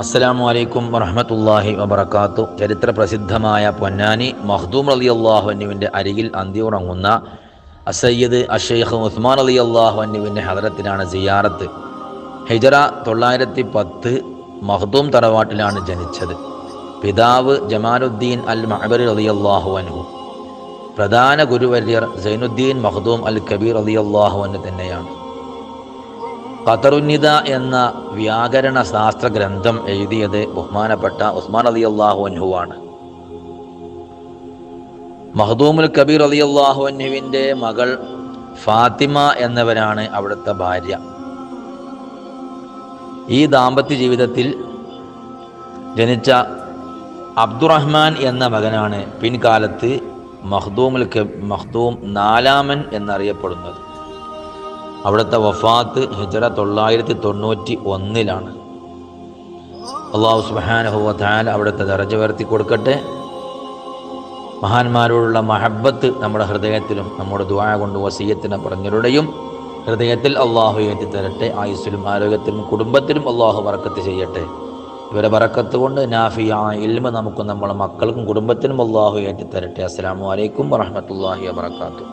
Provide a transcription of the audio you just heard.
അസ്സലാമു അലൈക്കും വറഹമത്തല്ലാഹി വബർക്കാത്തു ചരിത്ര പ്രസിദ്ധമായ പൊന്നാനി മഹ്ദൂം അലി അള്ളാഹു അന്നുവിന്റെ അരികിൽ അന്തിയുറങ്ങുന്ന അസയ്യദ് അഷെയ്ഖ് ഉസ്മാൻ അലി അള്ളാഹു അന്നുവിന്റെ ഹദരത്തിലാണ് സിയാറത്ത്. ഹിജറ തൊള്ളായിരത്തി പത്ത് മഹ്ദൂം തറവാട്ടിലാണ് ജനിച്ചത്. പിതാവ് ജമാലുദ്ദീൻ അൽ മഹബർ അലി അള്ളാഹു അൻഹു. പ്രധാന ഗുരുവര്യർ സൈനുദ്ദീൻ മഹ്ദൂം അൽ കബീർ അലി അള്ളാഹു അന്നു തന്നെയാണ്. ഖത്തറുന്നിത എന്ന വ്യാകരണ ശാസ്ത്ര ഗ്രന്ഥം എഴുതിയത് ബഹുമാനപ്പെട്ട ഉസ്മാൻ അലി അള്ളാഹു അൻഹുവാണ്. മഹദൂമുൽ കബീർ അലി അള്ളാഹു അൻഹുവിന്റെ മകൾ ഫാത്തിമ എന്നവരാണ് അവിടുത്തെ ഭാര്യ. ഈ ദാമ്പത്യ ജീവിതത്തിൽ ജനിച്ച അബ്ദുറഹ്മാൻ എന്ന മകനാണ് പിൻകാലത്ത് മഹ്ദൂമുൽ മഹ്ദൂം നാലാമൻ എന്നറിയപ്പെടുന്നത്. അവിടുത്തെ വഫാത്ത് ഹിജറ തൊള്ളായിരത്തി തൊണ്ണൂറ്റി ഒന്നിലാണ് അള്ളാഹു സുബാനഹുവത്താൽ അവിടുത്തെ ദറജ ഉയർത്തി കൊടുക്കട്ടെ. മഹാന്മാരോടുള്ള മഹബത്ത് നമ്മുടെ ഹൃദയത്തിലും നമ്മുടെ ദുആ കൊണ്ട് വസീയത്തിനെ പറഞ്ഞവരുടെയും ഹൃദയത്തിൽ അള്ളാഹു ഏറ്റി തരട്ടെ ആയുസ്സിലും ആരോഗ്യത്തിലും കുടുംബത്തിലും അള്ളാഹു വറക്കത്ത് ചെയ്യട്ടെ. ഇവരെ വറക്കത്ത് കൊണ്ട് നാഫിയ ഇൽമ നമുക്കും നമ്മുടെ മക്കൾക്കും കുടുംബത്തിനും അള്ളാഹു ഏറ്റി തരട്ടെ അസ്സാം വലൈക്കും വറഹമത്തല്ലാഹി വാത്തു